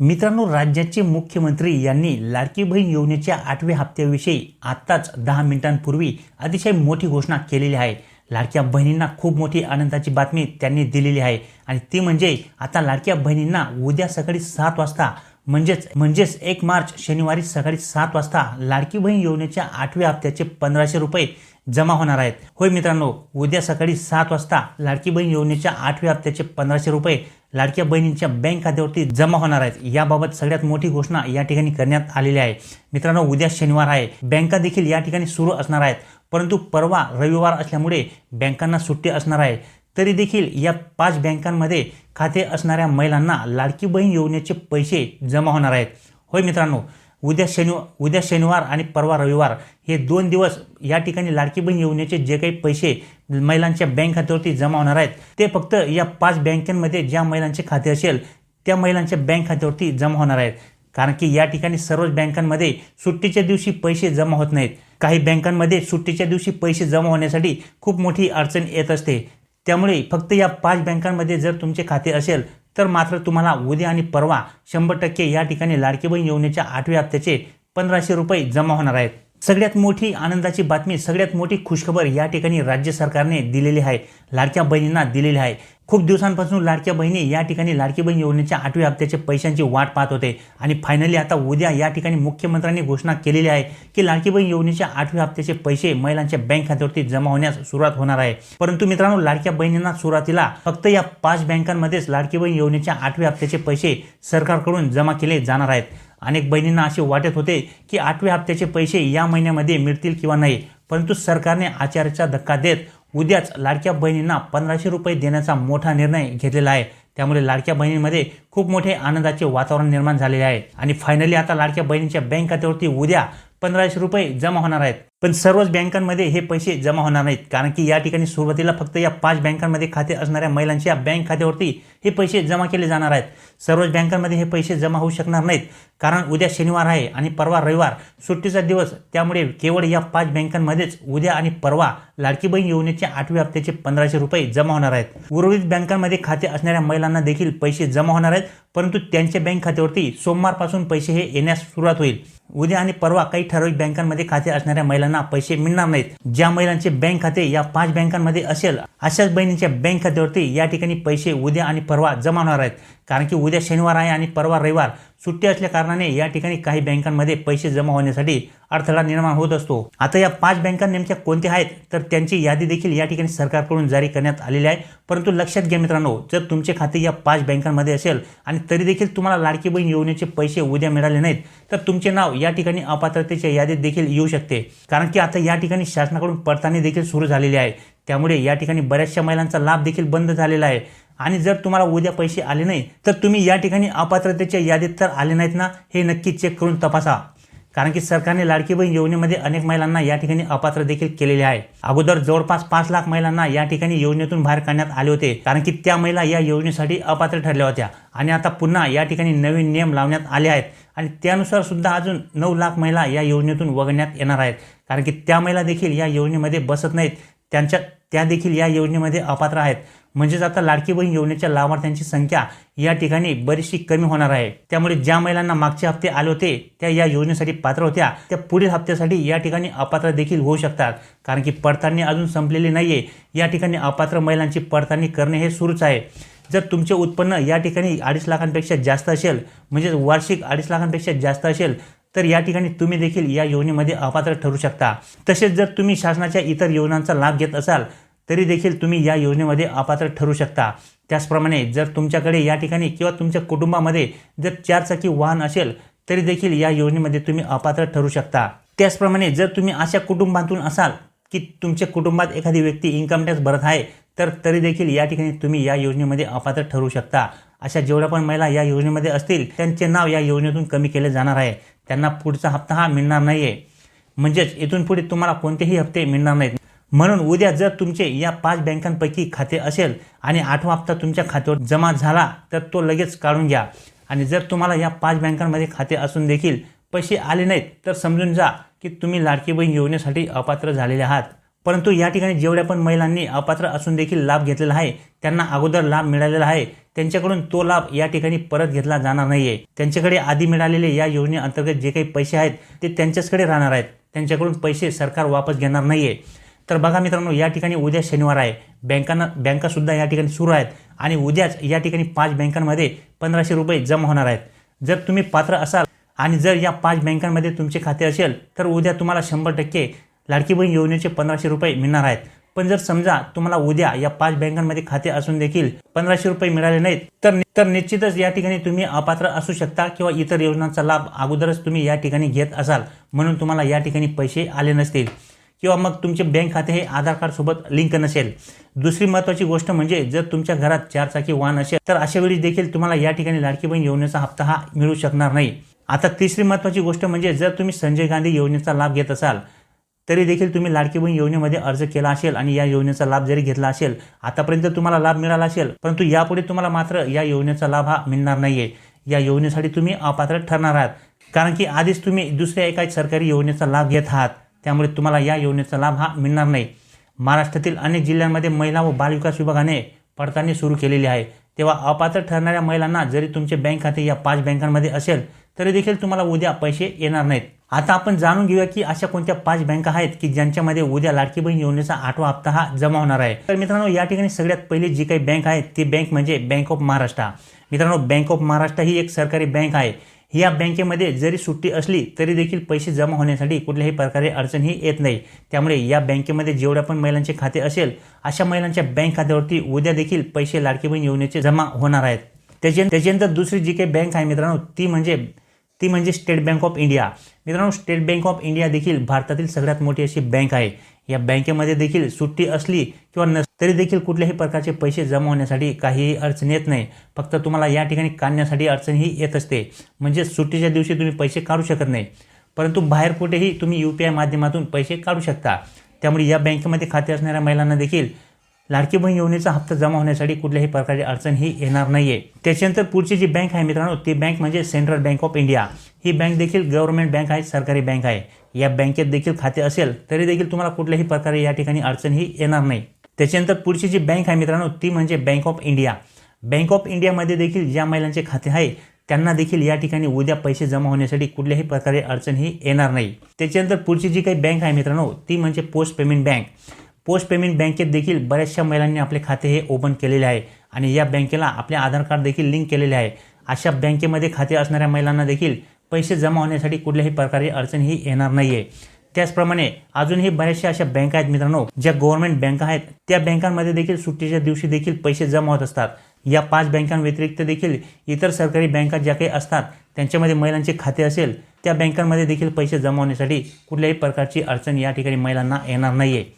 मित्रांनो राज्याचे मुख्यमंत्री यांनी लाडकी बहीण योजनेच्या आठव्या हप्त्याविषयी आत्ताच दहा मिनिटांपूर्वी अतिशय मोठी घोषणा केलेली आहे. लाडक्या बहिणींना खूप मोठी आनंदाची बातमी त्यांनी दिलेली आहे. आणि ती म्हणजे आता लाडक्या बहिणींना उद्या सकाळी सात वाजता म्हणजेच म्हणजेच एक मार्च शनिवारी सकाळी सात वाजता लाडकी बहीण योजनेच्या आठव्या हप्त्याचे पंधराशे रुपये जमा होणार आहेत. होय मित्रांनो उद्या सकाळी सात वाजता लाडकी बहीण योजनेच्या आठव्या हप्त्याचे पंधराशे रुपये लाडक्या बहिणींच्या बँक खात्यावरती जमा होणार आहेत. याबाबत सगळ्यात मोठी घोषणा या ठिकाणी करण्यात आलेली आहे. मित्रांनो उद्या शनिवार आहे. बँका देखील या ठिकाणी सुरू असणार आहेत. परंतु परवा रविवार असल्यामुळे बँकांना सुट्टी असणार आहे. तरी देखील या पाच बँकांमध्ये खाते असणाऱ्या महिलांना लाडकी बहीण योजनेचे पैसे जमा होणार आहेत. होय मित्रांनो उद्या शनि उद्या शनिवार आणि परवा रविवार हे दोन दिवस या ठिकाणी लाडकी बहीण योजनेचे जे काही पैसे महिलांच्या बँक खात्यावरती जमा होणार आहेत ते फक्त या पाच बँकांमध्ये ज्या महिलांचे खाते असेल त्या महिलांच्या बँक खात्यावरती जमा होणार आहेत. कारण की या ठिकाणी सर्वच बँकांमध्ये सुट्टीच्या दिवशी पैसे जमा होत नाहीत. काही बँकांमध्ये सुट्टीच्या दिवशी पैसे जमा होण्यासाठी खूप मोठी अडचण येत असते. त्यामुळे फक्त या पाच बँकांमध्ये जर तुमचे खाते असेल तर मात्र तुम्हाला उद्या आणि परवा शंभर टक्के या ठिकाणी लाडकी बहीण योजनेच्या आठव्या हप्त्याचे पंधराशे रुपये जमा होणार आहेत. सगळ्यात मोठी आनंदाची बातमी सगळ्यात मोठी खुशखबर या ठिकाणी राज्य सरकारने दिलेली आहे. लाडक्या बहिणींना दिलेली आहे. खूप दिवसांपासून लाडक्या बहिणी या ठिकाणी लाडकी बहीण योजनेच्या आठव्या हप्त्याच्या पैशांची वाट पाहत होते. आणि फायनली आता उद्या या ठिकाणी मुख्यमंत्र्यांनी घोषणा केलेली आहे की लाडकी बहीण योजनेच्या आठव्या हप्त्याचे पैसे महिलांच्या बँक खात्यावरती जमा होण्यास सुरुवात होणार आहे. परंतु मित्रांनो लाडक्या बहिणींना सुरुवातीला फक्त या पाच बँकांमध्येच लाडकी बहीण योजनेच्या आठव्या हप्त्याचे पैसे सरकारकडून जमा केले जाणार आहेत. अनेक बहिणींना असे वाटत होते की आठव्या हप्त्याचे पैसे या महिन्यामध्ये मिळतील किंवा नाही. परंतु सरकारने आचार्याचा धक्का देत उद्याच लाडक्या बहिणींना पंधराशे रुपये देण्याचा मोठा निर्णय घेतलेला आहे. त्यामुळे लाडक्या बहिणींमध्ये खूप मोठे आनंदाचे वातावरण निर्माण झालेले आहे. आणि फायनली आता लाडक्या बहिणींच्या बँक खात्यावरती उद्या पंधराशे रुपये जमा होणार आहेत. पण सर्वच बँकांमध्ये हे पैसे जमा होणार नाहीत. कारण की या ठिकाणी सुरुवातीला फक्त या पाच बँकांमध्ये खाते असणाऱ्या महिलांच्या बँक खात्यावरती हे पैसे जमा केले जाणार आहेत. सर्वच बँकांमध्ये हे पैसे जमा होऊ शकणार नाहीत. कारण उद्या शनिवार आहे आणि परवा रविवार. सुट्टीचा दिवस. त्यामुळे केवळ या पाच बँकांमध्येच उद्या आणि परवा लाडकी बहीण योजनेच्या आठव्या हप्त्याचे पंधराशे रुपये जमा होणार आहेत. उर्वरित बँकांमध्ये खाते असणाऱ्या महिलांना देखील पैसे जमा होणार आहेत. परंतु त्यांच्या बँक खात्यावरती सोमवारपासून पैसे हे येण्यास सुरुवात होईल. उद्या आणि परवा काही ठराविक बँकांमध्ये खाते असणाऱ्या महिलांना पैसे मिळणार नाहीत. ज्या महिलांचे बँक खाते या पाच बँकांमध्ये असेल अशाच बहिणींच्या बँक खात्यावरती या ठिकाणी पैसे उद्या आणि परवा जमा होणार आहेत. कारण की उद्या शनिवार आहे आणि परवा रविवार सुट्टी असल्या कारणाने या ठिकाणी काही बँकांमध्ये पैसे जमा होण्यासाठी अडथळा निर्माण होत असतो. आता या पाच बँका नेमक्या कोणत्या आहेत तर त्यांची यादी देखील या ठिकाणी सरकारकडून जारी करण्यात आलेली आहे. परंतु लक्षात घ्या मित्रांनो जर तुमचे खाते या पाच बँकांमध्ये असेल आणि तरी देखील तुम्हाला लाडकी बहीण योजनेचे पैसे उद्या मिळाले नाहीत तर तुमचे नाव या ठिकाणी अपात्रतेच्या यादीत देखील येऊ शकते. कारण की आता या ठिकाणी शासनाकडून पडताळणी देखील सुरू झालेली आहे. त्यामुळे या ठिकाणी बऱ्याचशा महिलांचा लाभ देखील बंद झालेला आहे. आणि जर तुम्हाला उद्या पैसे आले नाही तर तुम्ही या ठिकाणी अपात्रतेच्या यादीत तर आले नाहीत ना हे नक्की चेक करून तपासा. कारण की सरकारने लाडकी बहीण योजनेमध्ये अनेक महिलांना या ठिकाणी अपात्र देखील केलेले आहे. अगोदर जवळपास पाच लाख महिलांना या ठिकाणी योजनेतून बाहेर काढण्यात आले होते कारण की त्या महिला या योजनेसाठी अपात्र ठरल्या होत्या. आणि आता पुन्हा या ठिकाणी नवीन नियम लावण्यात आले आहेत. आणि त्यानुसार सुद्धा अजून नऊ लाख महिला या योजनेतून वगळण्यात येणार आहेत. कारण की त्या महिला देखील या योजनेमध्ये बसत नाहीत. त्यांच्या त्या देखील या योजनेमध्ये अपात्र आहेत. म्हणजेच आता लाडकी बहीण योजनेच्या लाभार्थ्यांची संख्या या ठिकाणी बरीचशी कमी होणार आहे. त्यामुळे ज्या महिलांना मागचे हप्ते आले होते त्या या योजनेसाठी पात्र होत्या त्या पुढील हप्त्यासाठी या ठिकाणी अपात्र देखील होऊ शकतात. कारण की पडताळणी अजून संपलेली नाहीये. या ठिकाणी अपात्र महिलांची पडताळणी करणे हे सुरूच आहे. जर तुमचे उत्पन्न या ठिकाणी अडीच लाखांपेक्षा जास्त असेल म्हणजेच वार्षिक अडीच लाखांपेक्षा जास्त असेल तर या ठिकाणी तुम्ही देखील या योजनेमध्ये अपात्र ठरू शकता. तसेच जर तुम्ही शासनाच्या इतर योजनांचा लाभ घेत असाल तरी देखील तुम्ही या योजनेमध्ये अपात्र ठरू शकता. त्याचप्रमाणे जर तुमच्याकडे या ठिकाणी किंवा तुमच्या कुटुंबामध्ये जर चारचाकी वाहन असेल तरी देखील या योजनेमध्ये तुम्ही अपात्र ठरू शकता. त्याचप्रमाणे जर तुम्ही अशा कुटुंबातून असाल की तुमच्या कुटुंबात एखादी व्यक्ती इन्कम टॅक्स भरत आहे तर तरी देखील या ठिकाणी तुम्ही या योजनेमध्ये अपात्र ठरू शकता. अशा जेवढ्या पण महिला या योजनेमध्ये असतील त्यांचे नाव या योजनेतून कमी केले जाणार आहे. त्यांना पुढचा हप्ता हा मिळणार नाही आहे म्हणजेच इथून पुढे तुम्हाला कोणतेही हप्ते मिळणार नाहीत. म्हणून उद्या जर तुमचे या पाच बँकांपैकी खाते असेल आणि आठवा हप्ता तुमच्या खात्यावर जमा झाला तर तो लगेच काढून घ्या. आणि जर तुम्हाला या पाच बँकांमध्ये खाते असून देखील पैसे आले नाहीत तर समजून जा की तुम्ही लाडकी बहीण योजनेसाठी अपात्र झालेले आहात. परंतु या ठिकाणी जेवढ्या पण महिलांनी अपात्र असून देखील लाभ घेतलेला आहे त्यांना अगोदर लाभ मिळालेला आहे. त्यांच्याकडून तो लाभ या ठिकाणी परत घेतला जाणार नाहीये. त्यांच्याकडे आधी मिळालेले या योजनेअंतर्गत जे काही पैसे आहेत ते त्यांच्याचकडे राहणार आहेत. त्यांच्याकडून पैसे सरकार वापस घेणार नाहीये. तर बघा मित्रांनो या ठिकाणी उद्या शनिवार आहे. बँकांना बँकासुद्धा या ठिकाणी सुरू आहेत आणि उद्याच या ठिकाणी पाच बँकांमध्ये पंधराशे रुपये जमा होणार आहेत. जर तुम्ही पात्र असाल आणि जर या पाच बँकांमध्ये तुमचे खाते असेल तर उद्या तुम्हाला शंभर टक्के लाडकी बहीण योजनेचे पंधराशे रुपये मिळणार आहेत. पण जर समजा तुम्हाला उद्या या पाच बँकांमध्ये खाते असून देखील पंधराशे रुपये मिळाले नाहीत तर तर निश्चितच या ठिकाणी तुम्ही अपात्र असू शकता किंवा इतर योजनांचा लाभ अगोदरच तुम्ही या ठिकाणी घेत असाल. म्हणून तुम्हाला या ठिकाणी पैसे आले नसतील. किंवा मग तुमचे बँक खाते हे आधार कार्डसोबत लिंक नसेल. दुसरी महत्त्वाची गोष्ट म्हणजे जर तुमच्या घरात चारचाकी वाहन असेल तर अशा वेळी देखील तुम्हाला या ठिकाणी लाडकी बहीण योजनेचा हप्ता हा मिळू शकणार नाही. आता तिसरी महत्त्वाची गोष्ट म्हणजे जर तुम्ही संजय गांधी योजनेचा लाभ घेत असाल तरी देखील तुम्ही लाडकी बहीण योजनेमध्ये अर्ज केला असेल आणि या योजनेचा लाभ जरी घेतला असेल आतापर्यंत तुम्हाला लाभ मिळाला असेल परंतु यापुढे तुम्हाला मात्र या योजनेचा लाभ हा मिळणार नाहीये. या योजनेसाठी तुम्ही अपात्र ठरणार आहात. कारण की आधीच तुम्ही दुसऱ्या एका सरकारी योजनेचा लाभ घेत आहात. त्यामुळे तुम्हाला या योजनेचा लाभ हा मिळणार नाही. महाराष्ट्रातील अनेक जिल्ह्यांमध्ये महिला व बालविकास विभागाने पडताळणी सुरू केलेली आहे. तेव्हा अपात्र ठरणाऱ्या महिलांना जरी तुमचे बँक खाते या पाच बँकांमध्ये असेल तरी देखील तुम्हाला उद्या पैसे येणार नाहीत. आता आपण जाणून घेऊया की अशा कोणत्या पाच बँका आहेत की ज्यांच्यामध्ये उद्या लाडकी बहीण योजनेचा आठवा हप्ता हा जमा होणार आहे. तर मित्रांनो या ठिकाणी सगळ्यात पहिली जी काही बँक आहे ती बँक म्हणजे बँक ऑफ महाराष्ट्र. मित्रांनो बँक ऑफ महाराष्ट्र ही एक सरकारी बँक आहे. या बँकेमध्ये जरी सुट्टी असली तरी देखील पैसे जमा होण्यासाठी कुठल्याही प्रकारे अडचणही येत नाही. त्यामुळे या बँकेमध्ये जेवढ्या पण महिलांचे खाते असेल अशा महिलांच्या बँक खात्यावरती उद्या देखील पैसे लाडकी बहीण योजनेचे जमा होणार आहेत. त्याच्या त्याच्यानंतर दुसरी जी काही बँक आहे मित्रांनो ती म्हणजे ती म्हणजे स्टेट बँक ऑफ इंडिया. मित्रांनो स्टेट बँक ऑफ इंडिया देखील भारतातील सगळ्यात मोठी अशी बँक आहे. या बँकेमध्ये देखील सुट्टी असली किंवा नस तरी देखील कुठल्याही प्रकारचे पैसे जमा होण्यासाठी काहीही अडचण येत नाही. फक्त तुम्हाला या ठिकाणी काढण्यासाठी अडचण ही येत असते. म्हणजे सुट्टीच्या दिवशी तुम्ही पैसे काढू शकत नाही. परंतु बाहेर कुठेही तुम्ही यू पी आय माध्यमातून पैसे काढू शकता. त्यामुळे या बँकेमध्ये खाते असणाऱ्या महिलांना देखील लाडकी बहीण योजनेचा हप्ता जमा होण्यासाठी कुठल्याही प्रकारची अडचण ही येणार आहे त्याच्यानंतर पुढची जी बँक आहे मित्रांनो ती बँक म्हणजे सेंट्रल बँक ऑफ इंडिया. ही बँक देखील गव्हर्नमेंट बँक आहे सरकारी बँक आहे. या बँकेत देखील खाते असेल तरी देखील तुम्हाला कुठल्याही प्रकारे या ठिकाणी अडचण ही येणार नाही. त्याच्यानंतर पुढची जी बँक आहे मित्रांनो ती म्हणजे Bank of India. Bank of इंडियामध्ये देखील ज्या महिलांचे खाते आहे त्यांना देखील या ठिकाणी उद्या पैसे जमा होण्यासाठी कुठल्याही प्रकारे अडचण ही येणार नाही. त्याच्यानंतर पुढची जी काही बँक आहे मित्रांनो ती म्हणजे post payment bank. Post payment बँकेत देखील बऱ्याचशा महिलांनी आपले खाते हे ओपन केलेले आहे आणि या बँकेला आपले आधार कार्ड देखील लिंक केलेले आहे. अशा बँकेमध्ये खाते असणाऱ्या महिलांना देखील पैसे जमा होण्यासाठी कुठल्याही प्रकारे अडचण ही येणार नाही आहे त्याचप्रमाणे अजूनही बऱ्याचशा अशा बँका आहेत मित्रांनो ज्या गव्हर्नमेंट बँका आहेत त्या बँकांमध्ये देखील सुट्टीच्या दिवशी देखील पैसे जमा होत असतात. या पाच बँकांव्यतिरिक्त देखील इतर सरकारी बँका ज्या काही असतात त्यांच्यामध्ये महिलांचे खाते असेल त्या बँकांमध्ये देखील पैसे जमा होण्यासाठी कुठल्याही प्रकारची अडचण या ठिकाणी महिलांना येणार नाही आहे